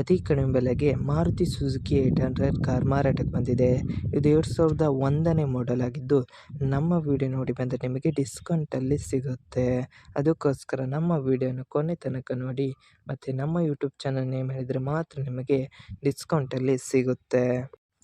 ಅತಿ ಕಡಿಮೆ ಬೆಲೆಗೆ Maruti Suzuki eight hundred car ಮಾರಾಟಕ್ಕೆ ಬಂದಿದೆ. ಇದು ಎರಡು ಸಾವಿರದ ಒಂದನೇ ಮಾಡೆಲ್ ಆಗಿದ್ದು, ನಮ್ಮ ವಿಡಿಯೋ ನೋಡಿ ಬಂದರೆ ನಿಮಗೆ ಡಿಸ್ಕೌಂಟಲ್ಲಿ ಸಿಗುತ್ತೆ. ಅದಕ್ಕೋಸ್ಕರ ನಮ್ಮ ವಿಡಿಯೋನ ಕೊನೆ ತನಕ ನೋಡಿ, ಮತ್ತು ನಮ್ಮ ಯೂಟ್ಯೂಬ್ ಚಾನಲ್ ನೇಮ್ ಹೇಳಿದರೆ ಮಾತ್ರ ನಿಮಗೆ ಡಿಸ್ಕೌಂಟಲ್ಲಿ ಸಿಗುತ್ತೆ.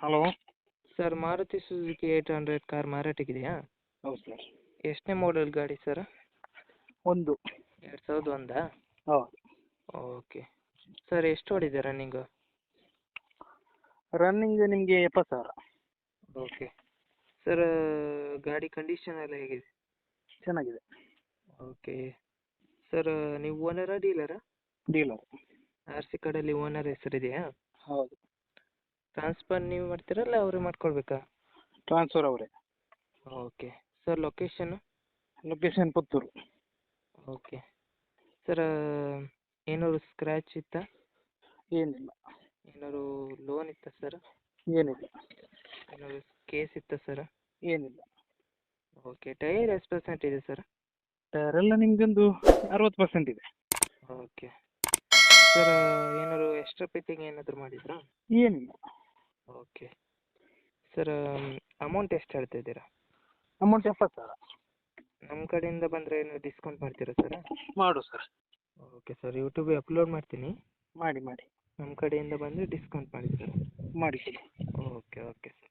Hello. Sir Maruti Suzuki eight hundred car ಮಾರಾಟಕ್ಕಿದೆಯಾ ಹೌದು ಸರ್. ಎಷ್ಟನೇ ಮಾಡೆಲ್ ಗಾಡಿ ಸರ್? ಒಂದು. ಎರಡು ಸಾವಿರದ ಒಂದಾ? ಹೌದು. ಓಕೆ. ಸರ್ ಎಷ್ಟು ಓಡಿದೆ ರನ್ನಿಂಗ್ ರನ್ನಿಂಗ್ ನಿಮಗೆ ಎಪ್ಪತ್ತು ಸಾವಿರ. ಓಕೆ. ಸರ್ ಗಾಡಿ ಕಂಡೀಷನ್ ಎಲ್ಲ ಹೇಗಿದೆ? ಚೆನ್ನಾಗಿದೆ. ಓಕೆ. ಸರ್ ನೀವು ಓನರಾ ಡೀಲರಾ ಡೀಲರ್ ಆರ್ ಸಿ ಕಾರ್ಡಲ್ಲಿ ಓನರ್ ಹೆಸರಿದೆಯಾ? ಹೌದು. ಟ್ರಾನ್ಸ್ಫರ್ ನೀವು ಮಾಡ್ತೀರಲ್ಲ ಅವರೇ ಮಾಡ್ಕೊಳ್ಬೇಕಾ? ಟ್ರಾನ್ಸ್ಫರ್ ಅವರೇ. Okay sir location location Puttur. Okay sir ಏನಾದ್ರು ಸ್ಕ್ರ್ಯಾಚ್ ಇತ್ತಾ? ಏನಿಲ್ಲ. ಏನಾದ್ರು ಲೋನ್ ಇತ್ತಾ ಸರ್ ಏನಿಲ್ಲ. ಏನಾದ್ರು ಕೇಸ್ ಇತ್ತಾ ಸರ್ ಏನಿಲ್ಲ. ಓಕೆ ಟೈರ್ ಎಷ್ಟು ಪರ್ಸೆಂಟ್ ಇದೆ ಸರ್ ಎಲ್ಲ ನಿಮಗೊಂದು ಅರವತ್ತು ಪರ್ಸೆಂಟ್ ಇದೆ. ಓಕೆ ಸರ್ ಏನಾದ್ರು ಎಕ್ಸ್ಟ್ರಾ ಫಿಟ್ಟಿಂಗ್ ಏನಾದರೂ ಮಾಡಿದ್ರಾ? ಏನಿಲ್ಲ. ಓಕೆ ಸರ್ ಅಮೌಂಟ್ ಎಷ್ಟು ಹೇಳ್ತಾ ಇದ್ದೀರಾ? ಅಮೌಂಟ್ ಎಪ್ಪತ್ತು ಸಾವಿರ. ನಮ್ಮ ಕಡೆಯಿಂದ ಬಂದರೆ ಏನು ಡಿಸ್ಕೌಂಟ್ ಮಾಡ್ತೀರಾ ಸರ್ ಮಾಡು sir okay sir YouTube upload ಮಾಡ್ತೀನಿ. ಮಾಡಿ ಮಾಡಿ. ನಮ್ಮ ಕಡೆಯಿಂದ ಬಂದರೆ ಡಿಸ್ಕೌಂಟ್ ಮಾಡಿ ಸರ್ ಮಾಡಿ. Okay okay sir